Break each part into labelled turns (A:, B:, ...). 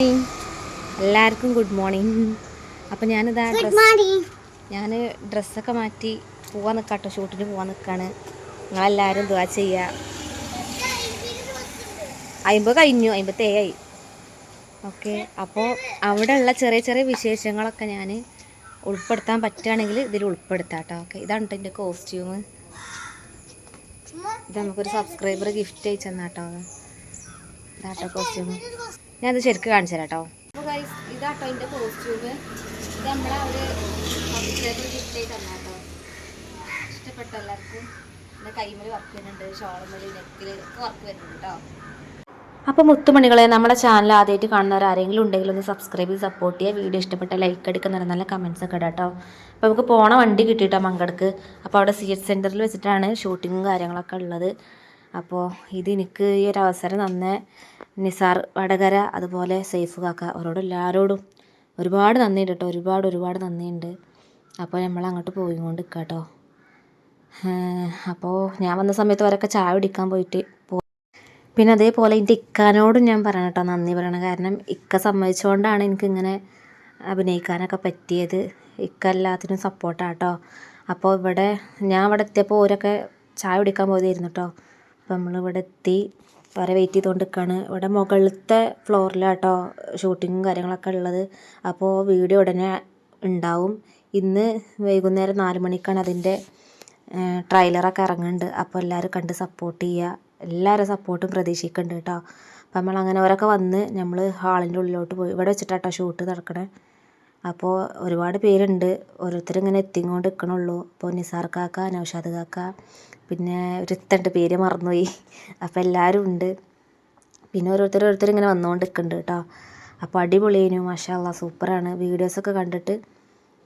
A: എല്ലാവർക്കും good morning അപ്പം ഞാനിതാ
B: മോർണിംഗ്
A: ഞാൻ ഡ്രസ്സൊക്കെ മാറ്റി പോവാൻ നിൽക്കാട്ടോ ഷൂട്ടിന് പോവാൻ നിൽക്കാണ് നിങ്ങളെല്ലാവരും ദുവാ ചെയ്യുക അമ്പത് കഴിഞ്ഞു അമ്പത്തേഴായി ഓക്കെ അപ്പോൾ അവിടെ ഉള്ള ചെറിയ ചെറിയ വിശേഷങ്ങളൊക്കെ ഞാൻ ഉൾപ്പെടുത്താൻ പറ്റുകയാണെങ്കിൽ ഇതിൽ ഉൾപ്പെടുത്താം കേട്ടോ ഓക്കെ ഇതാണ് കേട്ടോ എന്റെ കോസ്റ്റ്യൂം ഇത് നമുക്കൊരു സബ്സ്ക്രൈബർ ഗിഫ്റ്റ് അയച്ചു തന്നാട്ടോ. ഇതാട്ടോ കോസ്റ്റ്യൂം ഞാനത് ശരിക്കും കാണിച്ചു തരാം കേട്ടോ അപ്പോൾ ഗൈസ് ഇതാട്ടോ എന്റെ കോസ്റ്റ്യൂം ഇത് നമ്മളെ ഒരു സബ്സ്ക്രൈബർ ഗിഫ്റ്റ് ആയി തന്നാട്ടോ. ഇഷ്ടപ്പെട്ട എല്ലാവർക്കും. എന്റെ കൈമൽ വർക്ക് വരുന്നുണ്ട് ഷോളുമൽ നെക്കിൽ ഒക്കെ വർക്ക് വരുന്നുണ്ട് കേട്ടോ അപ്പോൾ മുത്തുമണികളെ നമ്മുടെ ചാനൽ ആദ്യമായിട്ട് കാണുന്നവർ ആരെങ്കിലും ഉണ്ടെങ്കിൽ ഒന്ന് സബ്സ്ക്രൈബ് ചെയ്ത് സപ്പോർട്ട് ചെയ്യുക. വീഡിയോ ഇഷ്ടപ്പെട്ട ലൈക്ക് അടിക്കുന്ന നല്ല കമന്റ്സ് ഒക്കെ ഇടാം കേട്ടോ അപ്പോൾ നമുക്ക് പോണ വണ്ടി കിട്ടിയിട്ടോ മങ്കടക്ക്. അപ്പോൾ അവിടെ സി എച്ച് സെന്ററിൽ വെച്ചിട്ടാണ് ഷൂട്ടിങ്ങും കാര്യങ്ങളൊക്കെ ഉള്ളത്. അപ്പോൾ ഇത് എനിക്ക് ഈ അവസരം തന്ന നിസാർ വടകര അതുപോലെ സേഫ് കാക്ക അവരോട് എല്ലാവരോടും ഒരുപാട് നന്ദിയുണ്ട് കേട്ടോ ഒരുപാട് ഒരുപാട് നന്ദിയുണ്ട്. അപ്പോൾ നമ്മൾ അങ്ങോട്ട് പോയിക്കൊണ്ട് നിൽക്കാം കേട്ടോ അപ്പോൾ ഞാൻ വന്ന സമയത്ത് അവരൊക്കെ ചായ കുടിക്കാൻ പോയിട്ട് പിന്നെ അതേപോലെ എന്റെ ഇക്കാനോടും ഞാൻ പറയണം കേട്ടോ നന്ദി പറയണം. കാരണം ഇക്ക സമ്മതിച്ചുകൊണ്ടാണ് എനിക്കിങ്ങനെ അഭിനയിക്കാനൊക്കെ പറ്റിയത്. ഇക്ക എല്ലാത്തിനും സപ്പോർട്ടാണ് കേട്ടോ അപ്പോൾ ഇവിടെ ഞാൻ ഇവിടെ എത്തിയപ്പോൾ ഓരൊക്കെ ചായ കുടിക്കാൻ പോയതായിരുന്നു കേട്ടോ അപ്പോൾ നമ്മളിവിടെ എത്തി വരെ വെയിറ്റ് ചെയ്തുകൊണ്ട് നിൽക്കുകയാണ് ഇവിടെ മുകളിലത്തെ ഫ്ലോറിലാട്ടോ ഷൂട്ടിങ്ങും കാര്യങ്ങളൊക്കെ ഉള്ളത്. അപ്പോൾ വീഡിയോ ഉടനെ ഉണ്ടാവും. ഇന്ന് വൈകുന്നേരം നാല് മണിക്കാണ് അതിന്റെ ട്രെയിലറൊക്കെ ഇറങ്ങുന്നുണ്ട് അപ്പോൾ എല്ലാവരും കണ്ട് സപ്പോർട്ട് ചെയ്യുക എല്ലാവരും സപ്പോർട്ടും പ്രതീക്ഷിക്കുന്നുണ്ട് കേട്ടോ അപ്പം നമ്മൾ അങ്ങനെ അവരൊക്കെ വന്ന് നമ്മൾ ഹാളിന്റെ ഉള്ളിലോട്ട് പോയി. ഇവിടെ വെച്ചിട്ടാട്ടോ ഷൂട്ട് നടക്കണേ. അപ്പോൾ ഒരുപാട് പേരുണ്ട്. ഓരോരുത്തർ ഇങ്ങനെ എത്തിക്കൊണ്ട് നിൽക്കണുള്ളൂ അപ്പോൾ നിസാർ കാക്ക നൗഷാദ് കാക്ക പിന്നെ ഒരുത്തണ്ട് പേര് മറന്നുപോയി. അപ്പോൾ എല്ലാവരും ഉണ്ട്. പിന്നെ ഓരോരുത്തർ ഓരോരുത്തർ ഇങ്ങനെ വന്നുകൊണ്ട് നിൽക്കുന്നുണ്ട് കേട്ടോ അപ്പോൾ അടിപൊളിയേനു. മാഷാല്ല സൂപ്പറാണ്. വീഡിയോസൊക്കെ കണ്ടിട്ട്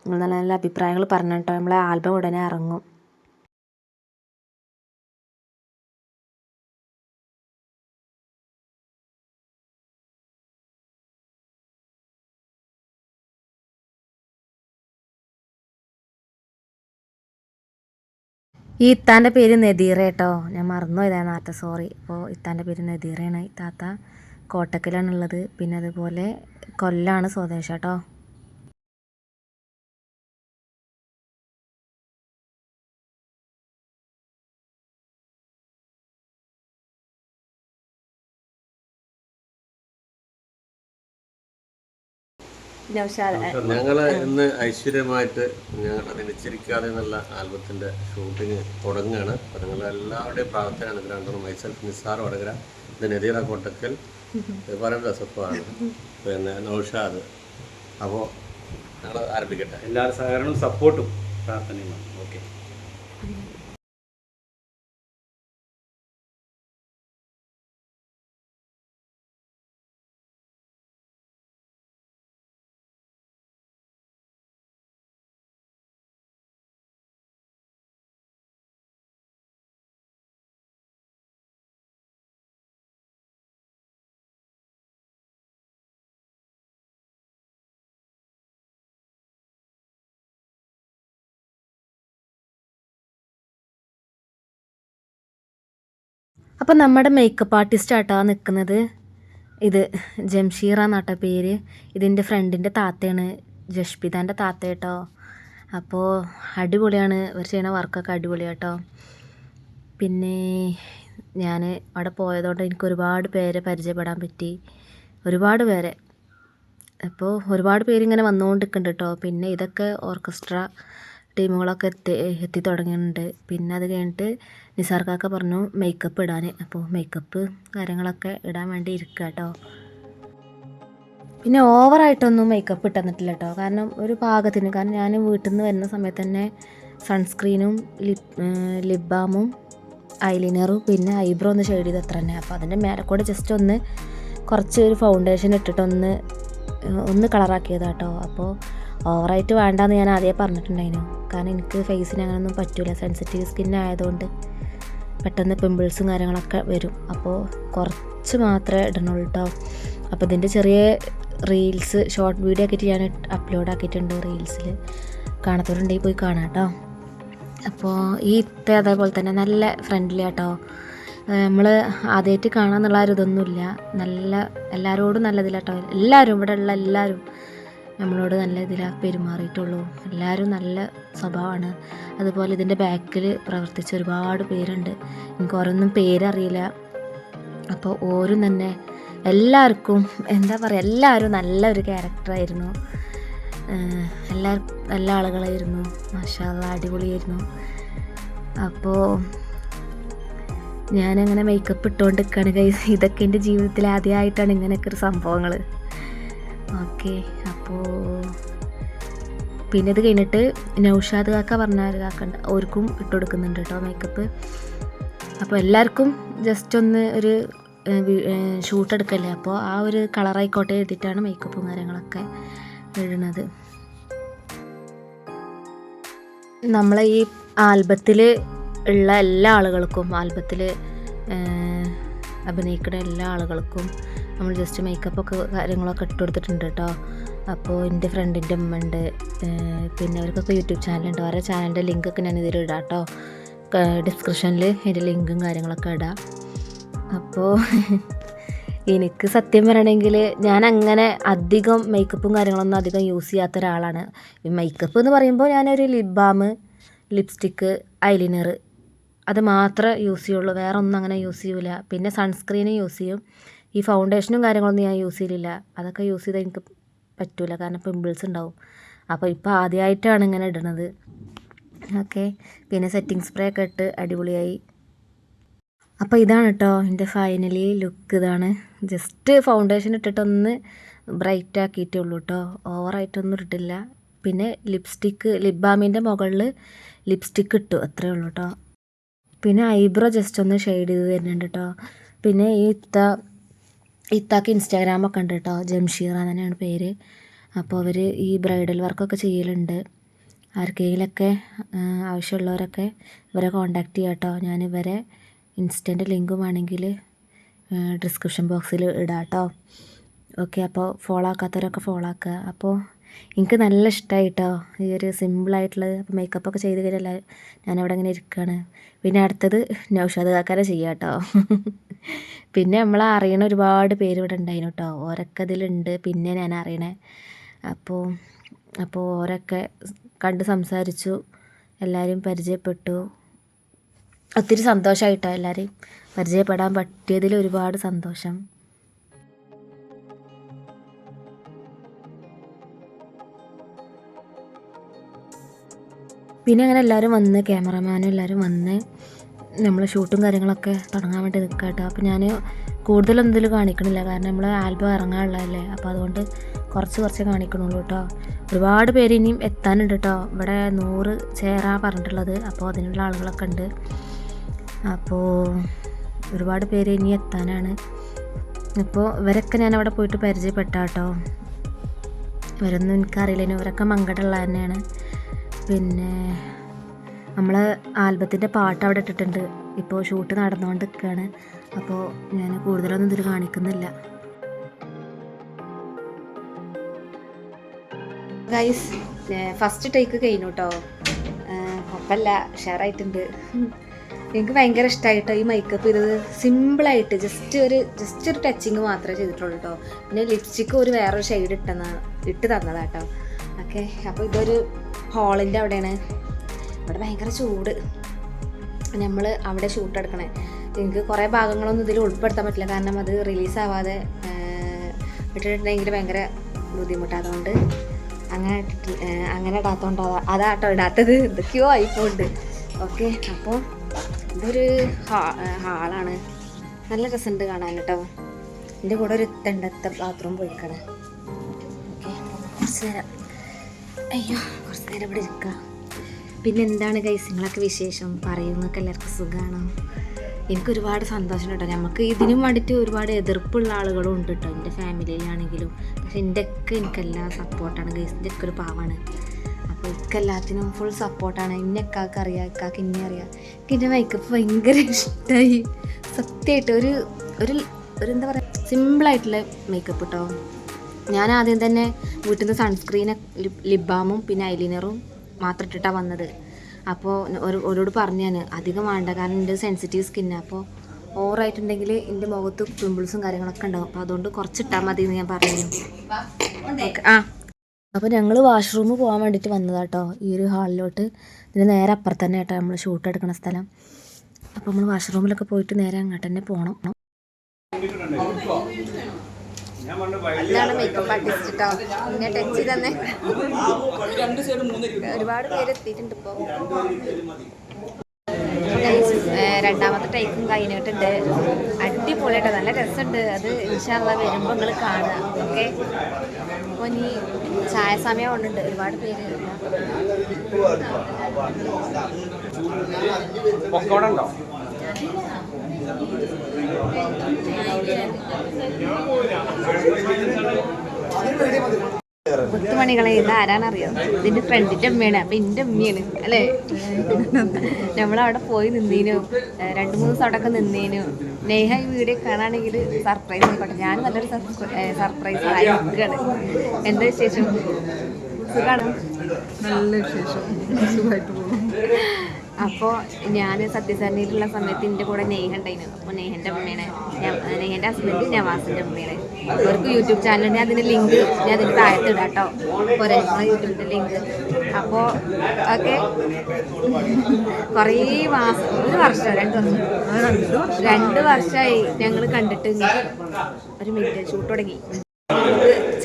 A: നിങ്ങൾ നല്ല നല്ല അഭിപ്രായങ്ങൾ പറഞ്ഞു കേട്ടോ നമ്മളെ ആൽബം ഉടനെ ഇറങ്ങും. ഈ ഇത്താന്റെ പേര് നദീറ കേട്ടോ. ഞാൻ മറന്നുപോയതാണ് പോയതാ നേരത്തെ സോറി അപ്പോൾ ഇത്താന്റെ പേര് നദീറയാണ്. ഇത്താത്ത കോട്ടക്കലാണുള്ളത് പിന്നെ അതുപോലെ കൊല്ലാണ് സ്വദേശം കേട്ടോ.
C: ഞങ്ങൾ ഇന്ന് ഐശ്വര്യമായിട്ട് ഞങ്ങൾ നിശ്ചരിക്കാതെ എന്നുള്ള ആൽബത്തിന്റെ ഷൂട്ടിങ് തുടങ്ങുകയാണ് അപ്പൊ നിങ്ങൾ എല്ലാവരുടെയും പ്രാർത്ഥനയാണ് ഇത് രണ്ടും. മൈസെൽഫ് നിസാർ വടകര ഇത് നദീറ കോട്ടക്കൽ വളരെ രസത്വമാണ് പിന്നെ നൗഷാദ്. അപ്പോൾ ഞങ്ങൾ ആരംഭിക്കട്ടെ.
D: എല്ലാവരുടെ സഹകരണവും സപ്പോർട്ടും പ്രാർത്ഥനയുമാണ്. ഓക്കെ.
A: അപ്പം നമ്മുടെ മേക്കപ്പ് ആർട്ടിസ്റ്റ് ആട്ടാ നിൽക്കുന്നത് ഇത് ജംഷീറ എന്നാട്ടോ പേര്. ഇതിന്റെ ഫ്രണ്ടിന്റെ താത്തയാണ് ജഷ്പിതാന്റെ താത്ത കേട്ടോ. അപ്പോൾ അടിപൊളിയാണ്. ഇവർ ചെയ്യണ വർക്കൊക്കെ അടിപൊളിയാട്ടോ പിന്നെ ഞാൻ അവിടെ പോയതുകൊണ്ട് എനിക്ക് ഒരുപാട് പേരെ പരിചയപ്പെടാൻ പറ്റി. ഒരുപാട് പേരെ. അപ്പോൾ ഒരുപാട് പേരിങ്ങനെ വന്നുകൊണ്ടിരിക്കുന്നുണ്ട് കേട്ടോ. പിന്നെ ഇതൊക്കെ ഓർക്കസ്ട്ര ടീമുകളൊക്കെ എത്തി എത്തി തുടങ്ങിയിട്ടുണ്ട്. പിന്നെ അത് കഴിഞ്ഞിട്ട് നിസാർ കാക്ക പറഞ്ഞു മേക്കപ്പ് ഇടാൻ അപ്പോൾ മേക്കപ്പ് കാര്യങ്ങളൊക്കെ ഇടാൻ വേണ്ടി ഇരിക്കുക കേട്ടോ പിന്നെ ഓവറായിട്ടൊന്നും മേക്കപ്പ് ഇട്ടന്നിട്ടില്ല കേട്ടോ കാരണം ഒരു പാകത്തിന് കാരണം ഞാൻ വീട്ടിൽ നിന്ന് വരുന്ന സമയത്ത് തന്നെ സൺസ്ക്രീനും ലിപ് ലിപ് ബാമും ഐലൈനറും പിന്നെ ഐബ്രോ ഒന്ന് ഷെയ്ഡ് ചെയ്ത് അത്ര തന്നെ. അപ്പോൾ അതിന്റെ മേലെ കൂടെ ജസ്റ്റ് ഒന്ന് കുറച്ച് ഒരു ഫൗണ്ടേഷൻ ഇട്ടിട്ടൊന്ന് ഒന്ന് കളറാക്കിയതാ കേട്ടോ അപ്പോൾ ഓവറായിട്ട് വേണ്ടാന്ന് ഞാൻ ആദ്യമേ പറഞ്ഞിട്ടുണ്ടായിരുന്നു കാരണം എനിക്ക് ഫേസിന് അങ്ങനെയൊന്നും പറ്റില്ല സെൻസിറ്റീവ് സ്കിൻ ആയതുകൊണ്ട്. പെട്ടെന്ന് പിമ്പിൾസും കാര്യങ്ങളൊക്കെ വരും. അപ്പോൾ കുറച്ച് മാത്രമേ ഇടണുള്ളൂ കേട്ടോ അപ്പോൾ ഇതിന്റെ ചെറിയ റീൽസ് ഷോർട്ട് വീഡിയോ ആക്കിയിട്ട് ഞാൻ അപ്ലോഡ് ആക്കിയിട്ടുണ്ട് റീൽസിൽ കാണാത്തവരുണ്ടെങ്കിൽ പോയി കാണാം കേട്ടോ അപ്പോൾ ഈ ഇത്ത അതേപോലെ തന്നെ നല്ല ഫ്രണ്ട്ലി ആട്ടോ നമ്മൾ ആദ്യമായിട്ട് കാണാമെന്നുള്ള ഒരു ഇതൊന്നുമില്ല. നല്ല എല്ലാവരോടും നല്ലതിലാട്ടോ എല്ലാവരും ഇവിടെ ഉള്ള എല്ലാവരും നമ്മളോട് നല്ല ഇതിലാണ് പെരുമാറിയിട്ടുള്ളൂ. എല്ലാവരും നല്ല സ്വഭാവമാണ് അതുപോലെ ഇതിന്റെ ബാക്കിൽ പ്രവർത്തിച്ച ഒരുപാട് പേരുണ്ട്. എനിക്ക് ഓരോന്നും പേരറിയില്ല. അപ്പോൾ ഓരും തന്നെ എല്ലാവർക്കും എന്താ പറയുക എല്ലാവരും നല്ലൊരു ക്യാരക്ടറായിരുന്നു എല്ലാ നല്ല ആളുകളായിരുന്നു. മഷാല അടിപൊളിയായിരുന്നു. അപ്പോൾ ഞാനങ്ങനെ മേക്കപ്പ് ഇട്ടുകൊണ്ട് നിൽക്കുകയാണ് ഇതൊക്കെ എന്റെ ജീവിതത്തിൽ ആദ്യമായിട്ടാണ് ഇങ്ങനെയൊക്കെ ഒരു സംഭവങ്ങൾ ഓക്കെ അപ്പോൾ പിന്നെ ഇത് കഴിഞ്ഞിട്ട് നൗഷാദ് കാക്ക പറഞ്ഞ ഒരു കാക്ക ഉണ്ട് അവർക്കും ഇട്ട് കൊടുക്കുന്നുണ്ട് കേട്ടോ മേക്കപ്പ് അപ്പോൾ എല്ലാവർക്കും ജസ്റ്റ് ഒന്ന് ഒരു ഷൂട്ട് എടുക്കല്ലേ? അപ്പോൾ ആ ഒരു കളറായിക്കോട്ടെ എഴുതിയിട്ടാണ് മേക്കപ്പും കാര്യങ്ങളൊക്കെ ഇടുന്നത് നമ്മളെ ഈ ആൽബത്തിൽ ഉള്ള എല്ലാ ആളുകൾക്കും ആൽബത്തിൽ അഭിനയിക്കുന്ന എല്ലാ ആളുകൾക്കും നമ്മൾ ജസ്റ്റ് മേക്കപ്പൊക്കെ കാര്യങ്ങളൊക്കെ ഇട്ട് കൊടുത്തിട്ടുണ്ട് കേട്ടോ അപ്പോൾ എന്റെ ഫ്രണ്ടിന്റെ ഉമ്മ ഉണ്ട്. പിന്നെ അവർക്കൊക്കെ യൂട്യൂബ് ചാനലുണ്ട് വേറെ ചാനലിന്റെ ലിങ്കൊക്കെ ഞാൻ ഇതിൽ ഇടാം കേട്ടോ ഡിസ്ക്രിപ്ഷനിൽ എന്റെ ലിങ്കും കാര്യങ്ങളൊക്കെ ഇടാം. അപ്പോൾ എനിക്ക് സത്യം പറയണമെങ്കിൽ ഞാൻ അങ്ങനെ അധികം മേക്കപ്പും കാര്യങ്ങളൊന്നും അധികം യൂസ് ചെയ്യാത്ത ഒരാളാണ്. മേക്കപ്പ് എന്ന് പറയുമ്പോൾ ഞാനൊരു ലിപ് ബാം ലിപ്സ്റ്റിക്ക് ഐലിനർ അത് മാത്രമേ യൂസ് ചെയ്യുള്ളൂ. വേറെ ഒന്നും അങ്ങനെ യൂസ് ചെയ്യൂല. പിന്നെ സൺസ്ക്രീനും യൂസ് ചെയ്യും. ഈ ഫൗണ്ടേഷനും കാര്യങ്ങളൊന്നും ഞാൻ യൂസ് ചെയ്തില്ല അതൊക്കെ യൂസ് ചെയ്താൽ എനിക്ക് പറ്റൂല. കാരണം പിമ്പിൾസ് ഉണ്ടാവും. അപ്പോൾ ഇപ്പോൾ ആദ്യമായിട്ടാണ് ഇങ്ങനെ ഇടണത്. ഓക്കെ പിന്നെ സെറ്റിംഗ് സ്പ്രേ ഒക്കെ ഇട്ട് അടിപൊളിയായി. അപ്പോൾ ഇതാണ് കേട്ടോ എന്റെ ഫൈനലി ലുക്ക് ഇതാണ്. ജസ്റ്റ് ഫൗണ്ടേഷൻ ഇട്ടിട്ടൊന്ന് ബ്രൈറ്റ് ആക്കിയിട്ടേ ഉള്ളൂ കേട്ടോ ഓവറായിട്ടൊന്നും ഇട്ടില്ല പിന്നെ ലിപ്സ്റ്റിക്ക് ലിപ് ബാമിന്റെ മുകളിൽ ലിപ്സ്റ്റിക്ക് ഇട്ടു. അത്രേ ഉള്ളൂ കേട്ടോ പിന്നെ ഐബ്രോ ജസ്റ്റ് ഒന്ന് ഷെയ്ഡ് ചെയ്ത് തരുന്നുണ്ട് കേട്ടോ പിന്നെ ഈ ഇത്ത ഇത്താക്ക് ഇൻസ്റ്റാഗ്രാമൊക്കെ ഉണ്ട് കേട്ടോ ജംഷീറ തന്നെയാണ് പേര്. അപ്പോൾ അവർ ഈ ബ്രൈഡൽ വർക്കൊക്കെ ചെയ്യലുണ്ട്. ആർക്കെങ്കിലൊക്കെ ആവശ്യമുള്ളവരൊക്കെ ഇവരെ കോണ്ടാക്ട് ചെയ്യാം കേട്ടോ ഞാൻ ഇവരെ ഇൻസ്റ്റന്റ് ലിങ്കും വേണമെങ്കിൽ ഡിസ്ക്രിപ്ഷൻ ബോക്സിൽ ഇടാം കേട്ടോ ഓക്കെ അപ്പോൾ ഫോളോ ആക്കാത്തവരൊക്കെ ഫോളോ ആക്കുക അപ്പോൾ എനിക്ക് നല്ല ഇഷ്ടമായി കേട്ടോ ഈ ഒരു സിമ്പിളായിട്ടുള്ളത് അപ്പോൾ മേക്കപ്പ് ഒക്കെ ചെയ്ത് കഴിഞ്ഞാൽ ഞാനവിടെ ഇങ്ങനെ ഇരിക്കുകയാണ് പിന്നെ അടുത്തത് നൗഷാദ് കാക്കാരെ ചെയ്യാം കേട്ടോ പിന്നെ നമ്മളെ അറിയണ ഒരുപാട് പേര് ഇവിടെ ഉണ്ടായിരുന്നു കേട്ടോ. ഓരൊക്കെ ഇതിലുണ്ട്. പിന്നെ ഞാൻ അറിയണേ. അപ്പോൾ അപ്പോൾ ഓരൊക്കെ കണ്ട് സംസാരിച്ചു. എല്ലാവരും പരിചയപ്പെട്ടു. ഒത്തിരി സന്തോഷമായിട്ടോ എല്ലാവരെയും പരിചയപ്പെടാൻ പറ്റിയതിൽ ഒരുപാട് സന്തോഷം. പിന്നെ അങ്ങനെ എല്ലാവരും വന്ന് ക്യാമറമാനും എല്ലാവരും വന്ന് നമ്മൾ ഷൂട്ടും കാര്യങ്ങളൊക്കെ തുടങ്ങാൻ വേണ്ടി നിൽക്കുക കേട്ടോ അപ്പോൾ ഞാൻ കൂടുതലൊന്നും ഇതിൽ കാണിക്കണില്ല. കാരണം നമ്മൾ ആൽബം ഇറങ്ങാനുള്ളതല്ലേ. അപ്പോൾ അതുകൊണ്ട് കുറച്ച് കുറച്ച് കാണിക്കണുള്ളൂ കേട്ടോ ഒരുപാട് പേര് ഇനിയും എത്താനുണ്ട് കേട്ടോ ഇവിടെ നൂറ് ചേരാ പറഞ്ഞിട്ടുള്ളത്. അപ്പോൾ അതിനുള്ള ആളുകളൊക്കെ ഉണ്ട്. അപ്പോൾ ഒരുപാട് പേര് ഇനി എത്താനാണ്. അപ്പോൾ ഇവരൊക്കെ ഞാൻ അവിടെ പോയിട്ട് പരിചയപ്പെട്ട കേട്ടോ ഇവരൊന്നും എനിക്കറിയില്ല. ഇവരൊക്കെ മങ്കടുള്ള തന്നെയാണ് പിന്നെ നമ്മൾ ആൽബത്തിന്റെ പാട്ട് അവിടെ ഇട്ടിട്ടുണ്ട്. ഇപ്പോൾ ഷൂട്ട് നടന്നുകൊണ്ടിരിക്കുകയാണ്. അപ്പോൾ ഞാൻ കൂടുതലൊന്നും ഇതിൽ കാണിക്കുന്നില്ല. ഗൈസ് ഫസ്റ്റ് ടേക്ക് കഴിഞ്ഞു കേട്ടോ കുഴപ്പമില്ല ഷെയറായിട്ടുണ്ട് എനിക്ക് ഭയങ്കര ഇഷ്ടമായിട്ടോ ഈ മേക്കപ്പ് ചെയ്തത്. സിമ്പിളായിട്ട് ജസ്റ്റ് ഒരു ജസ്റ്റ് ഒരു ടച്ചിങ് മാത്രമേ ചെയ്തിട്ടുള്ളൂ കേട്ടോ പിന്നെ ലിപ്സ്റ്റിക്ക് ഒരു വേറൊരു ഷെയ്ഡ് ഇട്ടെന്നാണ് ഇട്ട് തന്നതാട്ടോ ഓക്കെ അപ്പോൾ ഇതൊരു ഹാളിന്റെ അവിടെയാണ്. ഇവിടെ ഭയങ്കര ചൂട്. നമ്മൾ അവിടെ ഷൂട്ട് എടുക്കണേ. എനിക്ക് കുറേ ഭാഗങ്ങളൊന്നും ഇതിൽ ഉൾപ്പെടുത്താൻ പറ്റില്ല. കാരണം അത് റിലീസ് ആവാതെ ഇട്ടിട്ടുണ്ടെങ്കിൽ ഭയങ്കര ബുദ്ധിമുട്ടാതുകൊണ്ട് അങ്ങനെ അങ്ങനെ ഇടാത്തതുകൊണ്ട് അതാ അതാട്ടോ ഇടാത്തത്. എന്തൊക്കെയോ ആയിപ്പോണ്ട്. ഓക്കെ അപ്പോൾ ഇതൊരു ഹാ ഹാളാണ്. നല്ല രസമുണ്ട് കാണാൻ കേട്ടോ. എന്റെ കൂടെ ഒരു തെണ്ടത്തെ ബാത്റൂം പോയിക്കണേ. ഓക്കെ കുറച്ച് നേരം. അയ്യോ കുറച്ച് നേരം ഇവിടെ ഇരിക്കുക പിന്നെ എന്താണ് നിങ്ങളൊക്കെ വിശേഷം? പറയുന്നൊക്കെ എല്ലാവർക്കും സുഖമാണോ എനിക്ക് ഒരുപാട് സന്തോഷം കേട്ടോ. നമുക്ക് ഇതിനും വേണ്ടിയിട്ട് ഒരുപാട് എതിർപ്പുള്ള ആളുകളും ഉണ്ട് കേട്ടോ. എന്റെ ഫാമിലിയിലാണെങ്കിലും. പക്ഷെ എന്റെ ഒക്കെ എനിക്കെല്ലാം സപ്പോർട്ടാണ് ഗൈസിന്റെ ഒക്കെ ഒരു പാവാണ്. അപ്പോൾ എനിക്കെല്ലാത്തിനും ഫുൾ സപ്പോർട്ടാണ് ഇന്നെ എക്കാക്ക് അറിയാം എക്കാക്ക് ഇന്നെ അറിയാം. എനിക്ക് എന്റെ മേക്കപ്പ് ഭയങ്കര ഇഷ്ടമായി സത്യമായിട്ട് ഒരു ഒരു ഒരു എന്താ പറയുക സിമ്പിളായിട്ടുള്ള മേക്കപ്പ് കേട്ടോ ഞാൻ ആദ്യം തന്നെ വീട്ടിൽ നിന്ന് സൺസ്ക്രീൻ ലിപ് ബാമും പിന്നെ ഐലിനറും മാത്രം ഇട്ടിട്ടാണ് വന്നത്. അപ്പോൾ ഒരു ഓരോട് പറഞ്ഞു ഞാൻ അധികം വേണ്ട കാരണം എന്റെ സെൻസിറ്റീവ് സ്കിന്നാണ് അപ്പോൾ ഓവറായിട്ടുണ്ടെങ്കിൽ എന്റെ മുഖത്ത് പിമ്പിൾസും കാര്യങ്ങളൊക്കെ ഉണ്ടാവും. അപ്പോൾ അതുകൊണ്ട് കുറച്ചിട്ടാൽ മതി എന്ന് ഞാൻ പറഞ്ഞു. ആ. അപ്പോൾ ഞങ്ങൾ വാഷ്റൂമ് പോകാൻ വേണ്ടിയിട്ട് വന്നതാട്ടോ. ഈ ഒരു ഹാളിലോട്ട്. ഇതിന് നേരെ അപ്പുറത്ത് തന്നെ കേട്ടോ നമ്മൾ ഷൂട്ട് എടുക്കുന്ന സ്ഥലം അപ്പോൾ നമ്മൾ വാഷ്റൂമിലൊക്കെ പോയിട്ട് നേരെ അങ്ങോട്ട് തന്നെ പോകണം ഇതാണ് മേക്കപ്പ് ആർട്ടിസ്റ്റ് കേട്ടോ എന്നെ ടച്ച് തന്നെ. ഒരുപാട് പേര് എത്തിയിട്ടുണ്ട് ഇപ്പോൾ രണ്ടാമത്തെ ടൈക്കും കഴിഞ്ഞിട്ടുണ്ട്. അടിപൊളിയായിട്ട് നല്ല രസമുണ്ട്. അത് ഇൻഷാല്ല വരുമ്പോൾ നിങ്ങൾ കാണുക ഓക്കെ അപ്പോൾ ഇനി ചായ സമയം കൊണ്ടുണ്ട് ഒരുപാട് പേര്
D: ഉണ്ടോ
A: മുത്തുമണികളെ ഇത് ആരാണറിയോ? ഇതിന്റെ ഫ്രണ്ടിന്റെ അമ്മയാണ് അപ്പൊ എന്റെ അമ്മയാണ് അല്ലേ? നമ്മളവിടെ പോയി നിന്നേനു. രണ്ട് മൂന്ന് ദിവസം അവിടെ നിന്നേനു. നേഹ ഈ വീഡിയോ കാണാണെങ്കിൽ സർപ്രൈസ് ആയിക്കോട്ടെ. ഞാൻ നല്ലൊരു സർപ്രൈസ് ആയിരിക്കുകയാണ് എന്താ വിശേഷം? സുഖമാണ്
B: നല്ല വിശേഷം. സുഖമായിട്ട് പോകും
A: അപ്പോൾ ഞാൻ സത്യസരണിയിലുള്ള സമയത്ത് എന്റെ കൂടെ നെയ്ഹ ഉണ്ടായിരുന്നു അപ്പോൾ നെയ്ഹന്റെ അമ്മയാണ്. നെയ്ഹന്റെ ഹസ്ബൻഡ് നവാസിന്റെ അമ്മയാണ്. അവർക്ക് യൂട്യൂബ് ചാനലുണ്ട് അതിന്റെ ലിങ്ക് ഞാൻ അതിന്റെ താഴത്ത് ഇടാം കേട്ടോ നമ്മളെ യൂട്യൂബിന്റെ ലിങ്ക് അപ്പോൾ ഓക്കെ. കുറേ മാസം ഒരു വർഷം രണ്ട് വർഷം. രണ്ട് വർഷമായി ഞങ്ങൾ കണ്ടിട്ട് ഒരു മിനിറ്റ് ഷൂട്ട് തുടങ്ങി.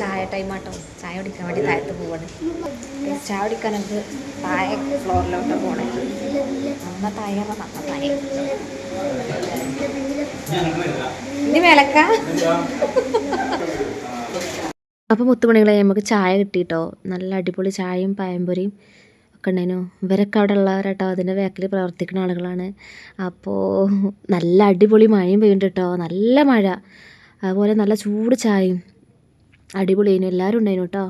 A: ചായ ടൈം ആട്ടോ. ചായ കുടിക്കാൻ വേണ്ടി താഴത്ത് പോവാണ്. ചായ കുടിക്കാൻ നമുക്ക് താഴെ ഫ്ലോറിലോട്ട് പോകണേ അമ്മ തായ നന്ന തായ ഇനി വിലക്ക അപ്പോൾ മുത്തുമണികളെ നമുക്ക് ചായ കിട്ടിയിട്ടോ നല്ല അടിപൊളി ചായയും പയമ്പൊരിയും ഒക്കെ ഉണ്ടായിരുന്നു ഇവരൊക്കെ അവിടെ ഉള്ളവരാട്ടോ. അതിന്റെ ബാക്കിൽ പ്രവർത്തിക്കുന്ന ആളുകളാണ്. അപ്പോൾ നല്ല അടിപൊളി മഴയും പെയ്യുന്നുണ്ട് കേട്ടോ. നല്ല മഴ. അതുപോലെ നല്ല ചൂട് ചായയും. അടിപൊളിയായിരുന്നു എല്ലാവരും ഉണ്ടായിരുന്നു കേട്ടോ.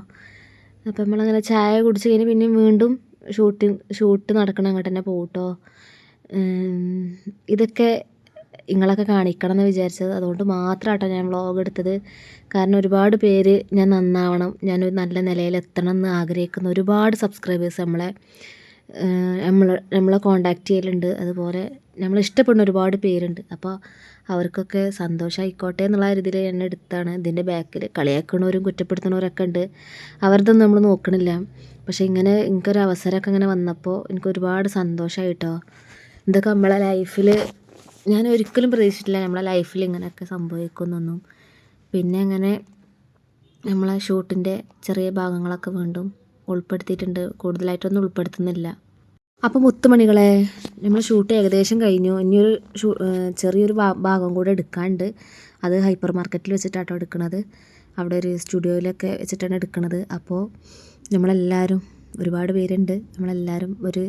A: അപ്പോൾ നമ്മളങ്ങനെ ചായ കുടിച്ച് കഴിഞ്ഞ് പിന്നെയും വീണ്ടും ഷൂട്ടിങ് ഷൂട്ട് നടക്കണം അങ്ങോട്ട് തന്നെ പോകും കേട്ടോ ഇതൊക്കെ നിങ്ങളൊക്കെ കാണിക്കണം എന്ന് വിചാരിച്ചത്. അതുകൊണ്ട് മാത്രമാട്ടോ ഞാൻ വ്ളോഗ് എടുത്തത്. കാരണം ഒരുപാട് പേര് ഞാൻ നന്നാവണം. ഞാനൊരു നല്ല നിലയിൽ എത്തണം എന്ന് ആഗ്രഹിക്കുന്ന. ഒരുപാട് സബ്സ്ക്രൈബേഴ്സ് നമ്മളെ. നമ്മൾ നമ്മളെ കോണ്ടാക്ട് ചെയ്യലുണ്ട്. അതുപോലെ നമ്മൾ ഇഷ്ടപ്പെടുന്ന ഒരുപാട് പേരുണ്ട്. അപ്പോൾ അവർക്കൊക്കെ സന്തോഷമായിക്കോട്ടെ എന്നുള്ള രീതിയിൽ എന്നെ എടുത്താണ് ഇതിന്റെ ബാക്കിൽ കളിയാക്കണവരും കുറ്റപ്പെടുത്തണവരൊക്കെ ഉണ്ട്. അവരതൊന്നും നമ്മൾ നോക്കണില്ല. പക്ഷേ ഇങ്ങനെ എനിക്കൊരു അവസരമൊക്കെ ഇങ്ങനെ വന്നപ്പോൾ എനിക്ക് ഒരുപാട് സന്തോഷമായിട്ടോ ഇതൊക്കെ നമ്മളെ ലൈഫിൽ ഞാൻ ഒരിക്കലും പ്രതീക്ഷിച്ചിട്ടില്ല നമ്മളെ ലൈഫിൽ ഇങ്ങനെയൊക്കെ സംഭവിക്കുന്നൊന്നും പിന്നെ അങ്ങനെ നമ്മളെ ഷൂട്ടിന്റെ ചെറിയ ഭാഗങ്ങളൊക്കെ വീണ്ടും ഉൾപ്പെടുത്തിയിട്ടുണ്ട്. കൂടുതലായിട്ടൊന്നും ഉൾപ്പെടുത്തുന്നില്ല. അപ്പോൾ മുത്തുമണികളെ നമ്മൾ ഷൂട്ട് ഏകദേശം കഴിഞ്ഞു. ഇനിയൊരു ഷൂ ചെറിയൊരു ഭാഗം കൂടെ എടുക്കാണ്ട് അത് ഹൈപ്പർ മാർക്കറ്റിൽ വെച്ചിട്ടാട്ടോ എടുക്കുന്നത് അവിടെ ഒരു സ്റ്റുഡിയോയിലൊക്കെ വെച്ചിട്ടാണ് എടുക്കുന്നത് അപ്പോൾ നമ്മളെല്ലാവരും ഒരുപാട് പേരുണ്ട്. നമ്മളെല്ലാവരും ഒരു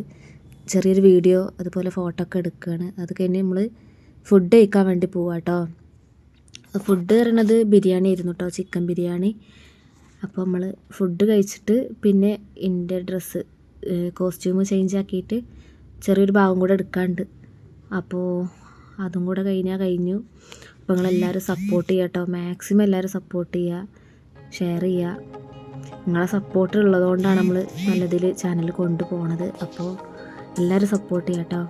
A: ചെറിയൊരു വീഡിയോ അതുപോലെ ഫോട്ടോ ഒക്കെ എടുക്കുകയാണ് അത് കഴിഞ്ഞ് നമ്മൾ ഫുഡ് കഴിക്കാൻ വേണ്ടി പോവാട്ടോ. ഫുഡ് പറയണത് ബിരിയാണി ആയിരുന്നു കേട്ടോ ചിക്കൻ ബിരിയാണി. അപ്പോൾ നമ്മൾ ഫുഡ് കഴിച്ചിട്ട് പിന്നെ എന്റെ ഡ്രസ്സ് കോസ്റ്റ്യൂം ചേഞ്ച് ആക്കിയിട്ട് ചെറിയൊരു ഭാഗം കൂടെ എടുക്കാണ്ട്. അപ്പോൾ അതും കൂടെ കഴിഞ്ഞാൽ കഴിഞ്ഞു. അപ്പോൾ നിങ്ങളെല്ലാവരും സപ്പോർട്ട് ചെയ്യുക കേട്ടോ. മാക്സിമം എല്ലാവരും സപ്പോർട്ട് ചെയ്യുക ഷെയർ ചെയ്യുക. നിങ്ങളെ സപ്പോർട്ട് ഉള്ളതുകൊണ്ടാണ് നമ്മൾ നല്ലതിൽ ചാനൽ കൊണ്ടുപോകണത് അപ്പോൾ എല്ലാവരും സപ്പോർട്ട് ചെയ്യാം കേട്ടോ.